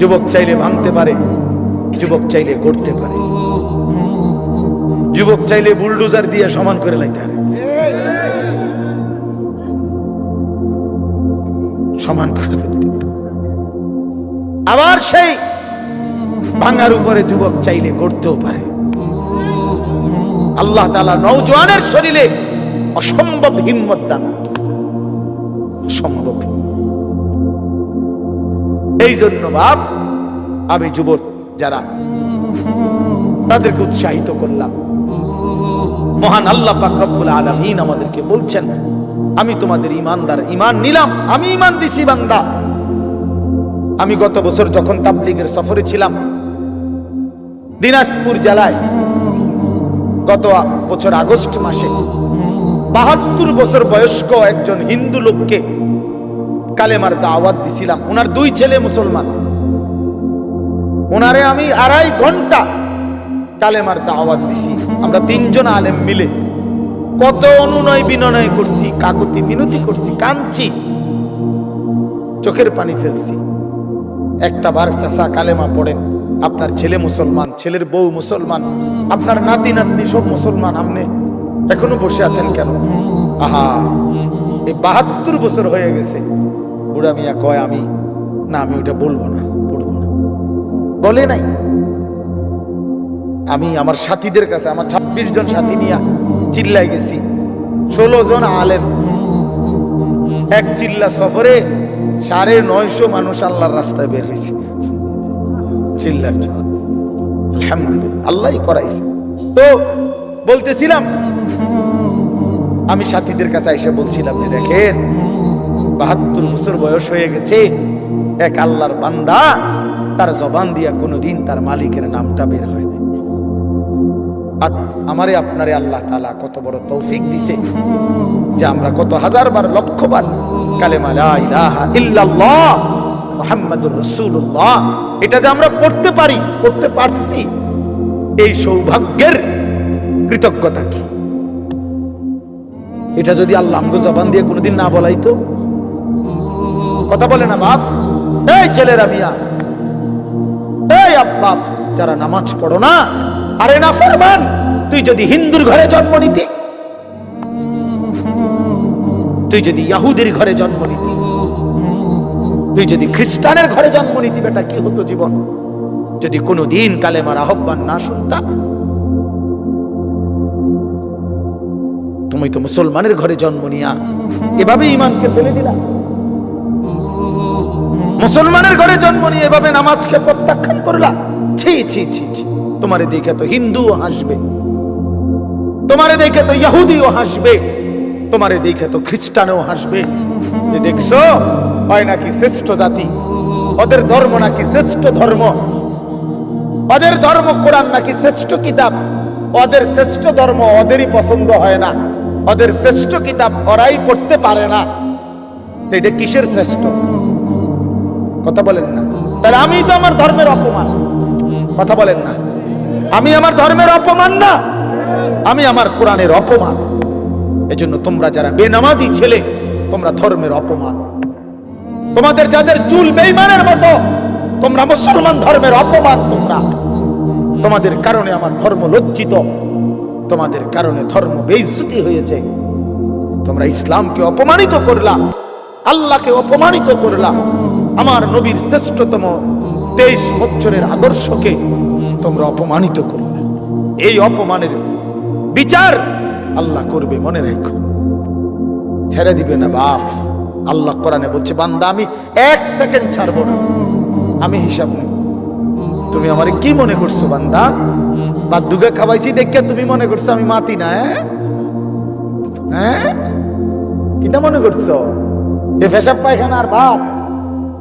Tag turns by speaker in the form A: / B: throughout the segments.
A: যুবক চাইলে ভাঙতে পারে, যুবক চাইলে গড়তে পারে। যুবক চাইলে বুলডোজার দিয়ে সমান করে লাইতে পারে। সমান করে ফেলতে আবার সেই ভাঙার উপরে যুবক চাইলে গড়তেও পারে। আল্লাহ তালা নৌজওয়ানের শরীরে অসম্ভব হিম্মত দান অসম্ভব। এই জন্য বাপ, আমি যুবক যারা তাদেরকে উৎসাহিত করলাম। মহান আল্লাহ পাক রব্বুল আলামিন আমাদেরকে বলছেন, আমি তোমাদের ইমানদার ইমান নিলাম, আমি ইমান দিছি বান্দা। আমি গত বছর যখন তাবলিগের সফরে ছিলাম, দিনাজপুর জেলায় গত বছর আগস্ট মাসে বাহাত্তর বছর বয়স্ক একজন হিন্দু লোককে কালেমার দাওয়াত দিছিলাম। ওনার দুই ছেলে মুসলমান। ওনারে আমি আড়াই ঘণ্টা কালেমার দাওয়াত দিছি। আমরা তিনজন আলেম মিলে। কত অনুনয় বিনয় করছি, কাকুতি মিনতি করছি, কাঁদছি। চোখের পানি ফেলছি। একটা বার চাষা কালেমা পড়েন, আপনার ছেলে মুসলমান, ছেলের বউ মুসলমান, আপনার নাতি নাতনি সব মুসলমান আপনি এখনও বসে আছেন কেন? আহা, এই বাহাত্তর বছর হয়ে গেছে। বুড়া মিয়া কয়, আমি না, আমি ওইটা বলব না, পড়ব না। বলে নাই। আমি আমার সাথীদের কাছে, আমার ছাব্বিশ জন সাথী নিয়ে চিল্লাই গেছি। ষোলো জন আলেম। এক চিল্লা সফরে সাড়ে নয়শো মানুষ আল্লাহর রাস্তায় বের হয়েছে। চিল্লার জন্য। আলহামদুলিল্লাহ আল্লাহ করাইছে। তো বলতেছিলাম, আমি সাথীদের কাছে এসে বলছিলাম যে, দেখেন বাহাত্তর বছর বয়স হয়ে গেছে, এক আল্লাহর বান্দা তার জবান দিয়া কোনোদিন তার মালিকের নামটা বের হয় আমারে আপনারে আল্লাহ তালা কত বড় তৌফিক দিছে যে আমরা কত হাজার বার, লক্ষ বার কালেমা লা ইলাহা ইল্লাল্লাহ মুহাম্মাদুর রাসূলুল্লাহ, এটা যে আমরা পড়তে পারি, পড়তে পারছি, এই সৌভাগ্যের কৃতজ্ঞতা কি? এটা যদি আল্লাহ জবান দিয়ে কোনোদিন না বলাইতো কথা বলে না, বাপ। এই ছেলেরা মিয়া। এই আব্বাস, যারা নামাজ পড়ো না, আরে না ফরমান, তুই যদি হিন্দুর ঘরে জন্ম নিতে, তুই যদি ইয়াহুদের ঘরে জন্ম নিতি, তুই যদি খ্রিস্টানের ঘরে জন্ম নিতি, বেটা, কি হতো জীবন? যদি কোনো দিন কালেমার আহ্বান না শুনতা, তুমি তো মুসলমানের ঘরে জন্ম নিয়া, এভাবে ইমানকে ফেলে দিলা। মুসলমানের ঘরে জন্ম নিয়ে এভাবে নামাজকে প্রত্যাখ্যান করলা? ছি ছি ছি ছি। তোমারে দেখে তো হিন্দুও হাসবে। তোমারে দেখে তো ইহুদিও হাসবে। তোমারে দেখে তো খ্রিস্টানও হাসবে। যে দেখছ, হয় নাকি শ্রেষ্ঠ জাতি? ওদের ধর্ম নাকি শ্রেষ্ঠ ধর্ম? ওদের ধর্ম কোরআন নাকি শ্রেষ্ঠ কিতাব? ওদের শ্রেষ্ঠ ধর্ম ওদেরই পছন্দ হয় না। ওদের শ্রেষ্ঠ কিতাব ওরাই পড়তে পারে না। এটা কিসের শ্রেষ্ঠ? কথা বলেন না। তাহলে আমি তো আমার ধর্মের অপমান। কথা বলেন না। আমি আমার ধর্মের অপমান না। আমি আমার কোরআনের অপমান। এজন্য তোমরা যারা বেনামাজি ছেলে, তোমরা ধর্মের অপমান। তোমাদের যাদের চুল বেইমানের মতো, তোমরা মুসলমান ধর্মের অপমান তোমরা। তোমাদের কারণে আমার ধর্ম লজ্জিত। তোমাদের কারণে ধর্ম বেইজ্জতি হয়েছে। তোমরা ইসলামকে অপমানিত করলাম আল্লাহকে অপমানিত করলা। আমার নবীর শ্রেষ্ঠতম তেইশ বছরের আদর্শকে তোমরা অপমানিত করবে এই অপমানের বিচার আল্লাহ করবে, মনে রাখো। ছেড়ে দিবে না বাপ। আল্লাহ কোরআনে বলছে, বান্দা, আমি এক সেকেন্ড ছাড়বো না। আমি হিসাব নেব তুমি আমার কি মনে করছ বান্দা? বাদ্যুকে খাওয়াইছি দেখে তুমি মনে করছ আমি মাতি না হ্যাঁ? হ্যাঁ? কিটা মনে করছ? এ পেশাব পায়খানা আর ভাত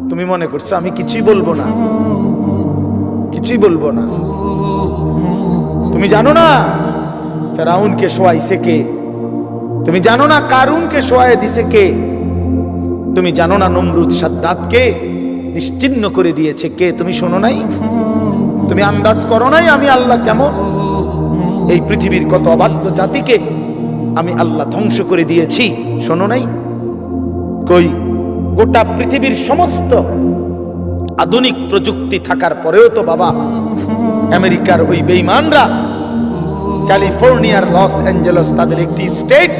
A: তুমি মনে করছ, আমি কিছুই বলব না। কিছুই বলব না। তুমি জানো না ফেরাউনকে শোয়াইছে কে? তুমি জানো না কারুনকে শোয়াই দিছে কে? তুমি জানো না নমরুদ সাদ্দাতকে নিশ্চিন্ন করে দিয়েছে কে? তুমি শোনো নাই? তুমি আন্দাজ করো নাই আমি আল্লাহ কেমন? এই পৃথিবীর কত অবাধ্য জাতিকে আমি আল্লাহ ধ্বংস করে দিয়েছি, শোনো নাই? কই? গোটা পৃথিবীর সমস্ত আধুনিক প্রযুক্তি থাকার পরেও তো বাবা, আমেরিকার ওই বেইমানরা ক্যালিফোর্নিয়ার লস অ্যাঞ্জেলস তাদের একটি স্টেট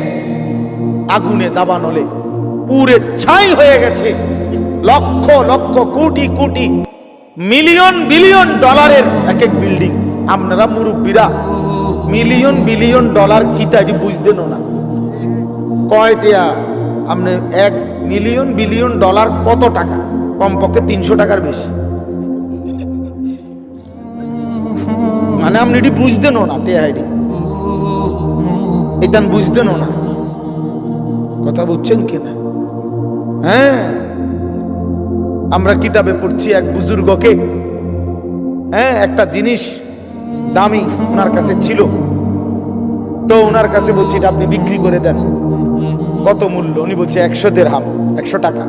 A: আগুনে দাবানলে পুরে ছাই হয়ে গেছে। লক্ষ লক্ষ, কোটি কোটি, মিলিয়ন, বিলিয়ন ডলারের এক এক বিল্ডিং। আপনারা মুরব্বীরা, মিলিয়ন, বিলিয়ন ডলার কিতা এটি বুঝতেন না কয়টিয়া আপনি এক মিলিয়ন বিলিয়ন ডলার কত টাকা? কমপক্ষে তিনশো টাকার বেশি। মানে আপনি এটি বুঝতেনও না টেহাইডি এটা বুঝতেনও না কথা বুঝছেন কিনা হ্যাঁ। আমরা কিতাবে পড়ছি এক বুজুর্গকে। হ্যাঁ একটা জিনিস দামি ওনার কাছে ছিল। তো ওনার কাছে বলছি, এটা আপনি বিক্রি করে দেন। কত মূল্য? উনি বলছে একশো দেড়হাম, একশো টাকা।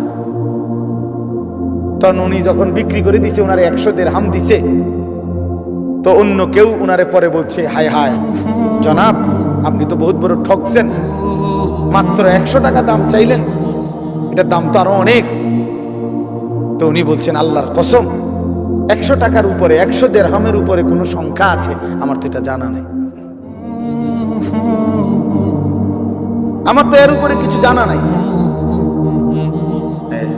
A: তখন উনি যখন বিক্রি করে দিছে ওনারে একশো দেড়হাম দিছে। তো অন্য কেউ উনারে পরে বলছে, হায় হায়, জনাব, আপনি তো বহুত বড় ঠকছেন। মাত্র একশো টাকা দাম চাইলেন, এটার দাম তো আরও অনেক। তো উনি বলছেন, আল্লাহর কসম, একশো টাকার উপরে, একশো দেড়হামের উপরে কোনো সংখ্যা আছে? আমার তো এটা জানা নেই। আমার তো এর উপরে কিছু জানা নাই। হ্যাঁ,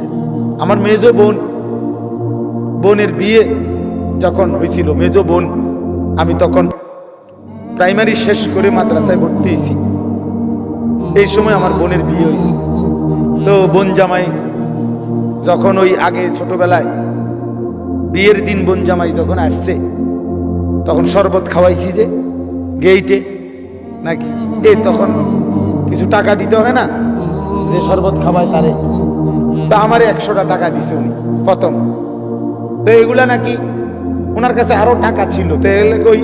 A: আমার মেজ বোন বোনের বিয়ে যখন হয়েছিল মেজ বোন আমি তখন প্রাইমারি শেষ করে মাদ্রাসায় ভর্তি হয়েছি। এই সময় আমার বোনের বিয়ে হয়েছে। তো বোন জামাই যখন ওই আগে ছোটবেলায় বিয়ের দিন বোন জামাই যখন আসছে তখন শরবত খাওয়াইছি যে গেইটে নাকি? এই তখন কিছু টাকা দিতে হবে না? যে শরবত খাওয়ায় তারে। তা আমারে একশোটা টাকা দিছে উনি প্রথম। তো এগুলা নাকি ওনার কাছে আরও টাকা ছিল তো ওই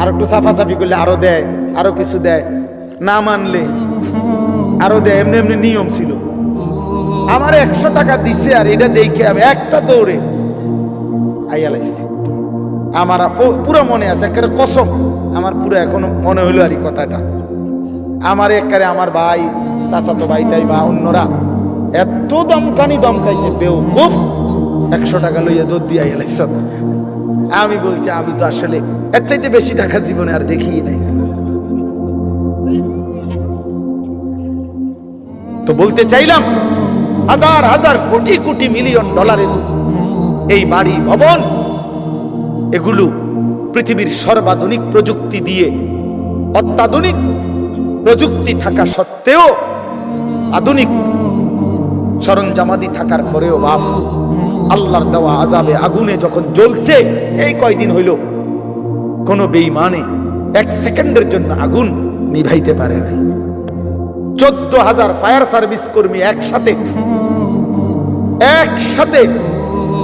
A: আর একটু সাফাসাফি করলে আরও দেয় আরও কিছু দেয়। না মানলে আরও দেয় এমনি এমনি নিয়ম ছিল। আমার একশো টাকা দিছে আর এটা দেখে আমি একটা দৌড়ে আইয়ালাইছি আমার পুরো মনে আছে একেবারে কসম। আমার পুরো এখনও মনে হইল আর এই কথাটা। আমার একারে আমার ভাই, চাচাতো ভাইটাই বা অন্যরা এত দমকানি দমকাইছে, বেউ গুফ একশো টাকা লইয়া দৌড় দিয়া এলাইছ আমি বলছি, আমি তো আসলে এর চাইতে বেশি টাকা জীবনে আর দেখি নাই। তো বলতে চাইলাম, হাজার হাজার কোটি কোটি মিলিয়ন ডলারের এই বাড়ি, ভবন, এগুলো পৃথিবীর সর্বাধুনিক প্রযুক্তি দিয়ে অত্যাধুনিক প্রযুক্তি থাকা সত্ত্বেও আধুনিক সরঞ্জামাদি থাকার পরেও বাপ, আল্লাহর দেওয়া আজাবে আগুনে যখন জ্বলছে, এই কয়দিন হইল কোন বেইমানে এক সেকেন্ডের জন্য আগুন নিভাইতে পারে নাই। চোদ্দ হাজার ফায়ার সার্ভিস কর্মী একসাথে একসাথে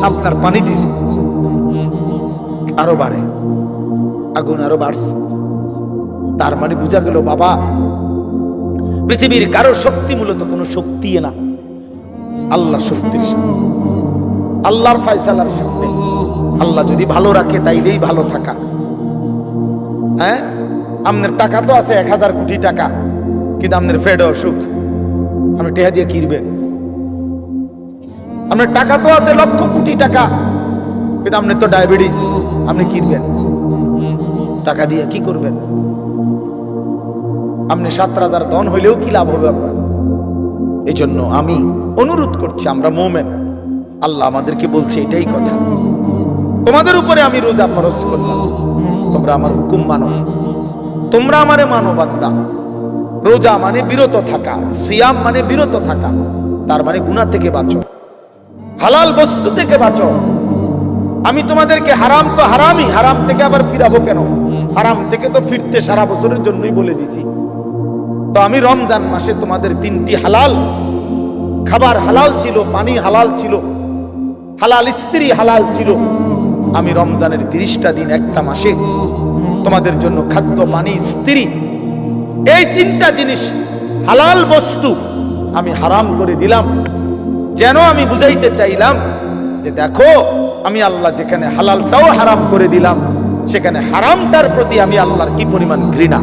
A: আপনার পানি দিছে। আরও বাড়ে, আগুন আরও বাড়ছে। তার মানে বোঝা গেল, বাবা পৃথিবীর কারও শক্তি মূলত কোনো শক্তি না। আল্লাহর শক্তির সামনে। আল্লাহর ফায়সালার সামনে। আল্লাহ যদি ভালো রাখে, তাইলেই ভালো থাকা। হ্যাঁ? আপনার টাকা তো আছে, এক হাজার কোটি টাকা। কিন্তু আপনার ফেড অসুখ। আপনি টেহা দিয়ে কিনবেন আপনার টাকা তো আছে, লক্ষ কোটি টাকা। কিন্তু আপনার তো ডায়াবেটিস। আপনি কিনবেন টাকা দিয়ে কি করবেন? আপনি সাত হাজার দন হইলেও কি লাভ হবে আপনার? এই জন্য আমি অনুরোধ করছি, আমরা মোমেন। আল্লাহ আমাদেরকে বলছে এটাই কথা। তোমাদের উপরে আমি রোজা ফরজ করলাম। তোমরা আমার হুকুম মানো। তোমরা আমারে মানো বান্দা। রোজা মানে বিরত থাকা, সিয়াম মানে বিরত থাকা। তার মানে গুণা থেকে বাঁচো। হালাল বস্তু থেকে বাঁচো। আমি তোমাদেরকে হারাম তো হারামই, হারাম থেকে আবার ফিরাবো কেন? হারাম থেকে তো ফিরতে সারা বছরের জন্যই বলে দিছি। তো আমি রমজান মাসে তোমাদের তিনটি হালাল। খাবার হালাল ছিল, পানি হালাল ছিল, হালাল স্ত্রী হালাল ছিল। আমি রমজানের তিরিশটা দিন একটা মাসে তোমাদের জন্য খাদ্য, পানি, স্ত্রী, এই তিনটা জিনিস হালাল বস্তু আমি হারাম করে দিলাম। যেন আমি বুঝাইতে চাইলাম যে দেখো, আমি আল্লাহ যেখানে হালালটাও হারাম করে দিলাম, সেখানে হারামটার প্রতি আমি আল্লাহর কি পরিমাণ ঘৃণা?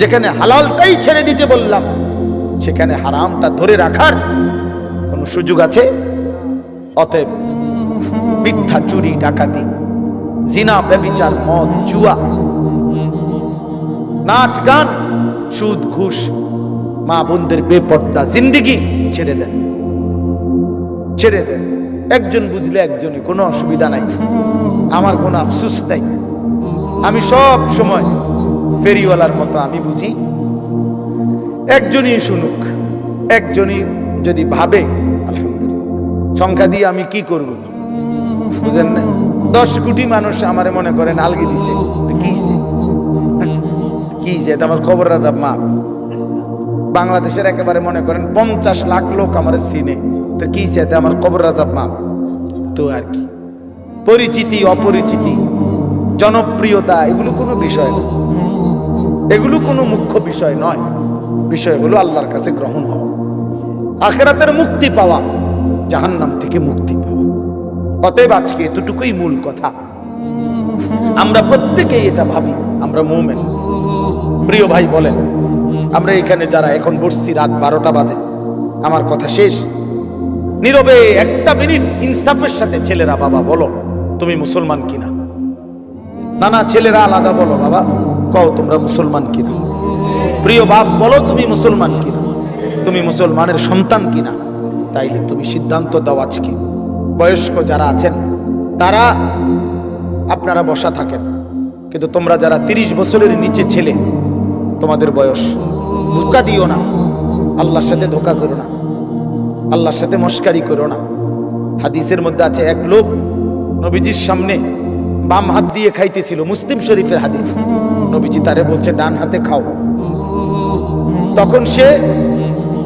A: যেখানে হালালটাই ছেড়ে দিতে বললাম, সেখানে হারামটা ধরে রাখার কোন সুযোগ আছে? অতএব মিথ্যা চুরি, ডাকাতি, জিনা ব্যবিচার মদ, জুয়া, নাচ, গান, সুদ, ঘুষ, মা বোনদের বেপর্দা জিন্দিগি ছেড়ে দেন। ছেড়ে দেন। একজন বুঝলে একজনই কোনো অসুবিধা নাই। আমার কোনো আফসুস নাই। আমি সব সময় ফেরিওয়ালার মতো আমি বুঝি। একজনই শুনুক, একজনই যদি ভাবে সংখ্যা দিয়ে আমি কি করব? বুঝেন না? দশ কোটি মানুষ আমার মনে করেন, আলগি দিছে। তো কি? কি? এটা আমার খবর রাজাব মা। বাংলাদেশের একেবারে মনে করেন, পঞ্চাশ লাখ লোক আমার সিনে তো কি? এটা আমার খবর রাজাব মা। তো আর কি। পরিচিতি, অপরিচিতি, জনপ্রিয়তা, এগুলো কোনো বিষয় না। এগুলো কোনো মুখ্য বিষয় নয়। বিষয় হলো আল্লাহর কাছে গ্রহণ হওয়া। আখেরাতের মুক্তি পাওয়া, জাহান্নাম থেকে মুক্তি পাওয়া। অতএব আজকে এতটুকুই মূল কথা। আমরা প্রত্যেকেই এটা ভাবি, আমরা মোমেন। প্রিয় ভাই বলেন, আমরা এখানে যারা এখন বসছি, রাত বারোটা বাজে, আমার কথা শেষ। নীরবে একটা মিনিট ইনসাফের সাথে ছেলেরা, বাবা বলো, তুমি মুসলমান কিনা? না না, ছেলেরা আলাদা বলো, বাবা। কও তোমরা মুসলমান কিনা? প্রিয় বাপ, বলো তুমি মুসলমান কিনা? তুমি মুসলমানের সন্তান কিনা? তাইলে তুমি সিদ্ধান্ত দাও আজকে। বয়স্ক যারা আছেন, তারা আপনারা বসা থাকেন। কিন্তু তোমরা যারা তিরিশ বছরের নিচে ছেলে, তোমাদের বয়স, ধোকা দিও না। আল্লাহর সাথে ধোকা করো না। আল্লাহর সাথে মস্কারি করো না। হাদিসের মধ্যে আছে, এক লোক নবীজির সামনে বাম হাত দিয়ে খাইতেছিল, মুসলিম শরীফের হাদিস। নবীজি তারে বলছে, ডান হাতে খাও। তখন সে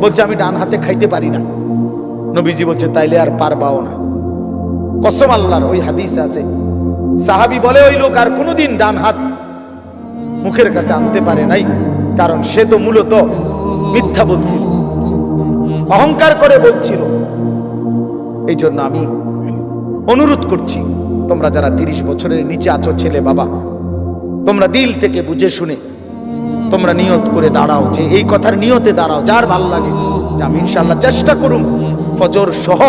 A: বলছে, আমি ডান হাতে খাইতে পারি না। নবীজি বলছে, তাইলে আর পারবাও না। কসম আল্লাহর ওই হাদিস আছে। সাহাবি বলে, ওই লোক আর কোনোদিন ডান হাত মুখের কাছে আনতে পারে নাই, কারণ সে তো মূলত মিথ্যা বলছিল, অহংকার করে বলছিল। এই জন্য আমি অনুরোধ করছি, তোমরা যারা তিরিশ বছরের নিচে আছো ছেলে বাবা তোমরা দিল থেকে বুঝে শুনে তোমরা নিয়ত করে দাঁড়াও যে এই কথার নিয়তে দাঁড়াও, যার ভালো লাগে। আমি ইনশাল্লাহ চেষ্টা করুন ফজর সহ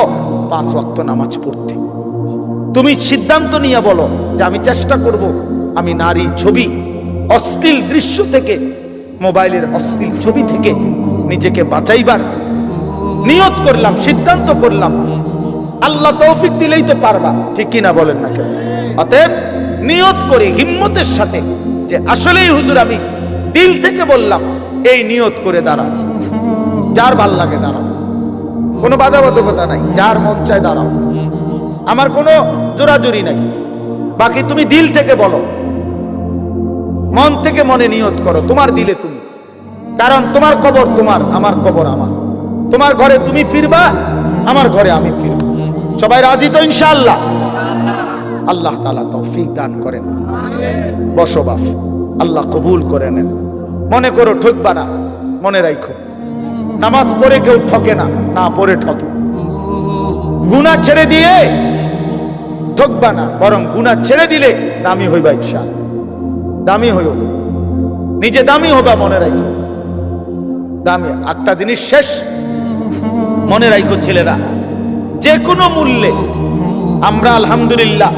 A: পাঁচ ওয়াক্ত নামাজ পড়তে। তুমি সিদ্ধান্ত নিয়ে বলো যে আমি চেষ্টা করব, আমি নারী ছবি, অশ্লীল দৃশ্য থেকে, মোবাইলের অশ্লীল ছবি থেকে নিজেকে বাঁচাইবার নিয়ত করলাম, সিদ্ধান্ত করলাম। আল্লাহ তৌফিক দিলেই তো পারবা, ঠিক কিনা বলেন না কেন অতএব নিয়ত করে, হিম্মতের সাথে, যে আসলেই হুজুর আমি দিল থেকে বললাম, এই নিয়ত করে দাঁড়াও। যার ভালো লাগে দাঁড়াও। কোনো বাধাবাধকতা নাই, যার মন চায় দাঁড়াও। আমার কোনো জোরাজুরি নাই। বাকি তুমি দিল থেকে বলো। মন থেকে মনে নিয়ত করো, তোমার দিলে তুমি। কারণ তোমার কবর তোমার, আমার কবর আমার। তোমার ঘরে তুমি ফিরবা, আমার ঘরে আমি ফিরব। সবাই রাজি তো ইনশাআল্লাহ? আল্লাহ তালা তৌফিক দান করেন। বসবাস আল্লাহ কবুল করে নেন। মনে করো ঠকবা না, মনে রাখো নামাজ পড়ে কেউ ঠকে না না পড়ে ঠকে। গুণা ছেড়ে দিয়ে ঠকবা না, বরং গুণা ছেড়ে দিলে দামি হইবা ইনশাল দামি হইও। নিজে দামি হবা, মনে রাখো দামি একটা জিনিস শেষ। মনে রাখো ছেলেরা যে কোনো মূল্যে। আমরা আলহামদুলিল্লাহ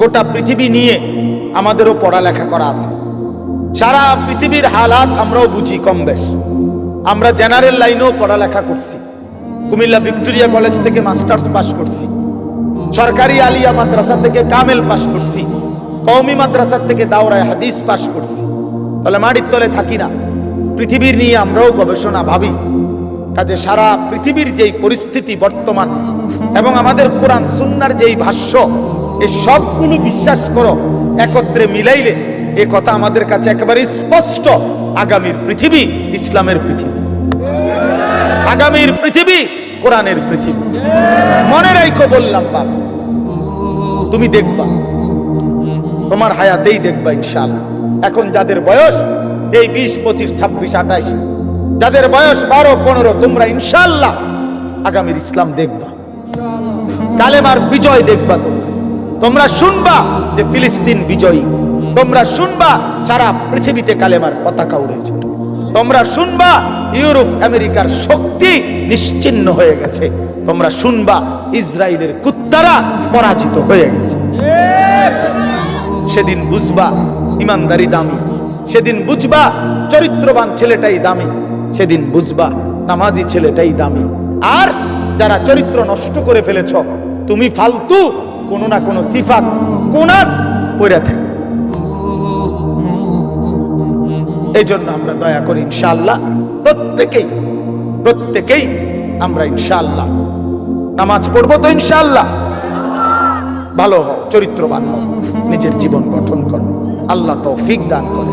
A: গোটা পৃথিবী নিয়ে আমাদেরও পড়ালেখা করা আছে। সারা পৃথিবীর হালাত আমরাও বুঝি কম বেশ। আমরা জেনারেল লাইনেও পড়ালেখা করছি। কুমিল্লা ভিক্টোরিয়া কলেজ থেকে মাস্টার্স পাশ করছি। সরকারি আলিয়া মাদ্রাসা থেকে কামেল পাশ করছি। কওমি মাদ্রাসা থেকে দাওরায় হাদিস পাশ করছি। তাহলে মাটির তলে থাকি না। পৃথিবীর নিয়ে আমরাও গবেষণা ভাবি। কাজে সারা পৃথিবীর যেই পরিস্থিতি বর্তমান এবং আমাদের কোরআন সুন্নার যেই ভাষ্য এই সবগুলো বিশ্বাস করো, একত্রে মিলাইলে এ কথা আমাদের কাছে একেবারে স্পষ্ট। আগামীর পৃথিবী ইসলামের পৃথিবী। আগামীর পৃথিবী কোরআনের পৃথিবী। মনে রাইখো বললাম, বাপ। তুমি দেখবা। তোমার হায়াতেই দেখবা ইনশাল এখন যাদের বয়স, এই বিশ, পঁচিশ, ছাব্বিশ, আঠাইশ, যাদের বয়স বারো, পনেরো, তোমরা ইনশাল্লাহ আগামীর ইসলাম দেখবা। কালেমার বিজয় দেখবা তোমরা। তোমরা শুনবা যে ফিলিস্তিন বিজয়ী। তোমরা শুনবা সারা পৃথিবীতে কালেমার পতাকা উড়েছে। তোমরা শুনবা ইউরোপ, আমেরিকার শক্তি নিশ্চিন্ন হয়ে গেছে। তোমরা শুনবা ইসরায়েলের কুত্তারা পরাজিত হয়ে গেছে। সেদিন বুঝবা ইমানদারি দামি। সেদিন বুঝবা চরিত্রবান ছেলেটাই দামি। সেদিন বুঝবা নামাজি ছেলেটাই দামি। আর যারা চরিত্র নষ্ট করে ফেলেছ, তুমি ফালতু কোনো না কোনো সিফাত কোনার পড়ে থাকে। এই জন্য আমরা দয়া করি ইনশাল্লাহ প্রত্যেকেই প্রত্যেকেই আমরা ইনশাল্লাহ নামাজ পড়ব তো ইনশাল্লাহ ভালো হও, চরিত্রবান হও, নিজের জীবন গঠন করো। আল্লাহ তৌফিক দান করে